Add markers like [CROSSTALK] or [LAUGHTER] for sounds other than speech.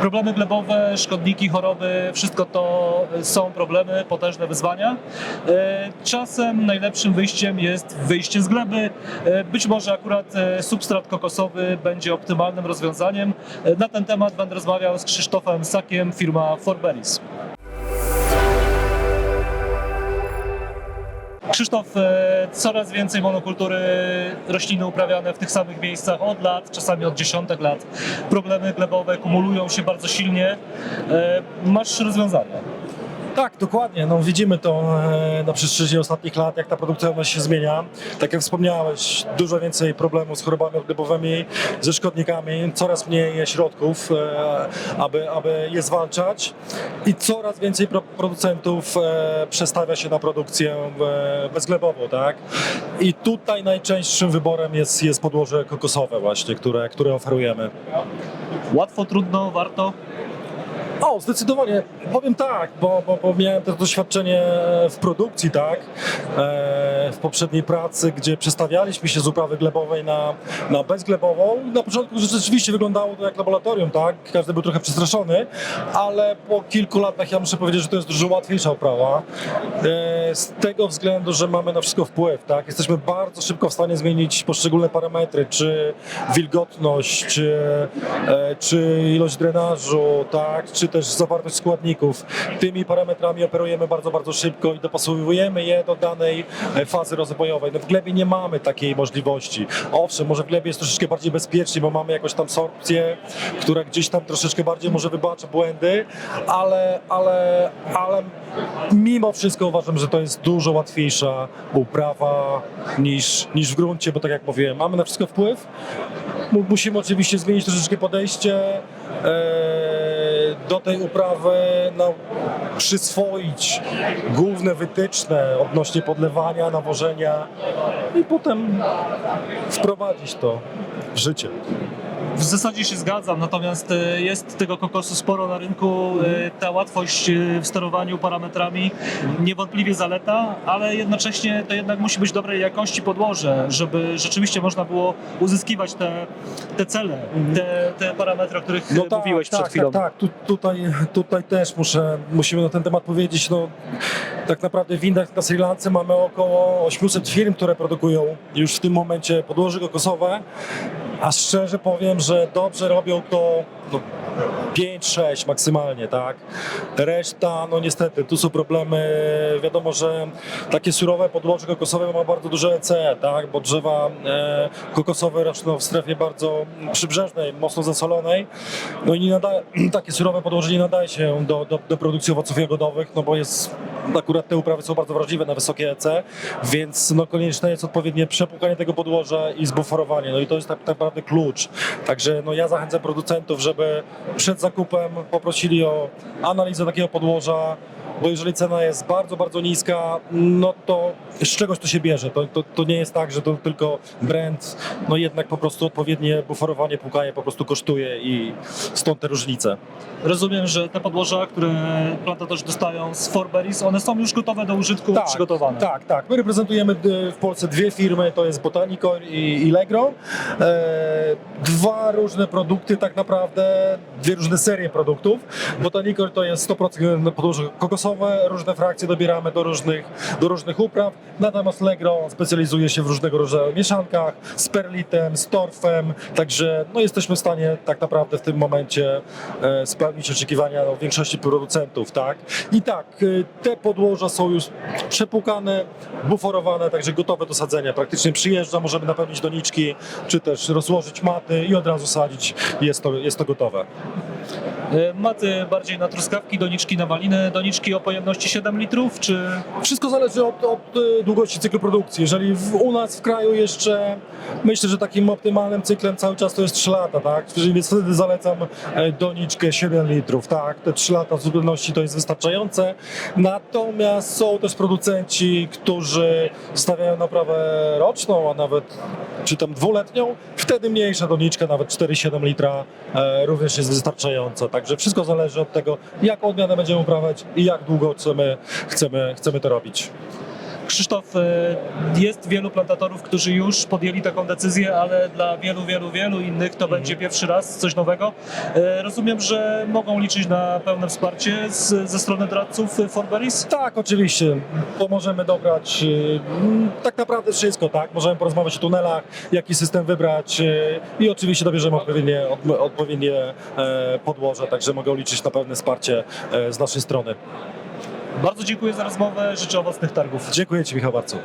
Problemy glebowe, szkodniki, choroby, wszystko to są problemy, potężne wyzwania. E, Czasem najlepszym wyjściem jest wyjście z gleby. E, Być może akurat e, substrat kokosowy będzie optymalnym rozwiązaniem. E, Na ten temat będę rozmawiał z Krzysztofem Sakiem, firma Forberis. Krzysztof, e, coraz więcej monokultury rośliny uprawiane w tych samych miejscach od lat, czasami od dziesiątek lat. Problemy glebowe kumulują się bardzo silnie. E, Masz rozwiązania. Tak, dokładnie. No, widzimy to e, na przestrzeni ostatnich lat, jak ta produkcyjność się zmienia. Tak jak wspomniałeś, dużo więcej problemów z chorobami glebowymi, ze szkodnikami, coraz mniej środków, e, aby, aby je zwalczać i coraz więcej pro, producentów e, przestawia się na produkcję bezglebową, tak? I tutaj najczęstszym wyborem jest, jest podłoże kokosowe właśnie, które, które oferujemy. Łatwo, trudno, warto. O, zdecydowanie. Powiem tak, bo, bo, bo miałem też doświadczenie w produkcji, tak, e, w poprzedniej pracy, gdzie przestawialiśmy się z uprawy glebowej na, na bezglebową. Na początku rzeczywiście wyglądało to jak laboratorium, tak, każdy był trochę przestraszony, ale po kilku latach ja muszę powiedzieć, że to jest dużo łatwiejsza uprawa, e, z tego względu, że mamy na wszystko wpływ, tak, jesteśmy bardzo szybko w stanie zmienić poszczególne parametry, czy wilgotność, czy, e, ilość drenażu, tak, czy też zawartość składników. Tymi parametrami operujemy bardzo, bardzo szybko i dopasowujemy je do danej e, fazy rozwojowej. No w glebie nie mamy takiej możliwości. Owszem, może w glebie jest troszeczkę bardziej bezpiecznie, bo mamy jakąś tam sorpcję, która gdzieś tam troszeczkę bardziej może wybacza błędy, ale, ale, ale mimo wszystko uważam, że to jest dużo łatwiejsza uprawa niż, niż w gruncie, bo tak jak mówiłem, mamy na wszystko wpływ. Mu- Musimy oczywiście zmienić troszeczkę podejście e, do tej uprawy, no, przyswoić główne wytyczne odnośnie podlewania, nawożenia i potem wprowadzić to w życie. W zasadzie się zgadzam, natomiast e, jest tego kokosu sporo na rynku. E, Ta łatwość e, w sterowaniu parametrami niewątpliwie zaleta, ale jednocześnie to jednak musi być dobrej jakości podłoże, żeby rzeczywiście można było uzyskiwać te, te cele, te, te parametry, o których e, mówiłeś tak, przed chwilą. Tak, tak. Tu, tutaj, tutaj też muszę, musimy na ten temat powiedzieć. No, tak naprawdę w Indiach na Sri Lance mamy około 800 firm, które produkują już w tym momencie podłoże kokosowe, a szczerze powiem, że dobrze robią to no, 5-6 maksymalnie, tak? Reszta, no niestety, tu są problemy. Wiadomo, że takie surowe podłoże kokosowe ma bardzo duże EC, tak? Bo drzewa e, kokosowe rosną w strefie bardzo przybrzeżnej, mocno zasolonej. No i nie nada, [CLEARS THROAT] takie surowe podłoże nie nadaje się do, do, do produkcji owoców jagodowych, no bo jest, akurat te uprawy są bardzo wrażliwe na wysokie EC, więc no konieczne jest odpowiednie przepłukanie tego podłoża i zbuforowanie. No i to jest tak, tak naprawdę klucz. Także no ja zachęcam producentów, żeby przed zakupem poprosili o analizę takiego podłoża, bo jeżeli cena jest bardzo, bardzo niska, no to z czegoś to się bierze. To, to, to nie jest tak, że to tylko brand, no jednak po prostu odpowiednie buforowanie, płukanie po prostu kosztuje i stąd te różnice. Rozumiem, że te podłoża, które plantatorzy dostają z Forberis, one są już gotowe do użytku, przygotowane. Tak, tak. My reprezentujemy y, w Polsce dwie firmy, to jest Botanicor i Illegro. E, dwa różne produkty tak naprawdę, dwie różne serie produktów. Botanicor to jest 100% podłoże kokosowe, różne frakcje dobieramy do różnych, do różnych upraw, natomiast Legro specjalizuje się w różnego rodzaju mieszankach z perlitem, z torfem, także no, jesteśmy w stanie tak naprawdę w tym momencie e, spełnić oczekiwania no, większości producentów, tak? I tak, y, te podłoża są już przepłukane, buforowane, także gotowe do sadzenia. Praktycznie przyjeżdża, możemy napełnić doniczki, czy też rozłożyć maty i od razu sadzić. Jest to, jest to gotowe. E, Maty bardziej na truskawki, doniczki na maliny, doniczki o pojemności 7 litrów, czy Wszystko zależy od, od y, długości cyklu produkcji. Jeżeli w, u nas w kraju jeszcze myślę, że takim optymalnym cyklem cały czas to jest 3 lata, tak? Więc wtedy zalecam e, doniczkę 7 litrów, tak? Te 3 lata w zupełności to jest wystarczające. Natomiast są też producenci, którzy stawiają naprawę roczną, a nawet czy tam dwuletnią, wtedy mniejsza doniczka, nawet 4,7 litra e, również jest wystarczająca. Także wszystko zależy od tego, jaką odmianę będziemy uprawiać i jak długo chcemy, chcemy, chcemy to robić. Krzysztof, e, jest wielu plantatorów, którzy już podjęli taką decyzję, ale dla wielu, wielu, wielu innych to będzie pierwszy raz coś nowego. E, Rozumiem, że mogą liczyć na pełne wsparcie z, ze strony doradców Forberis? Tak, oczywiście. Pomożemy dobrać mm, tak naprawdę wszystko, tak? Możemy porozmawiać o tunelach, jaki system wybrać i oczywiście dobierzemy odpowiednie, odpowiednie e, podłoże, także mogą liczyć na pełne wsparcie e, z naszej strony. Bardzo dziękuję za rozmowę, życzę owocnych targów. Dziękuję Ci Michał bardzo.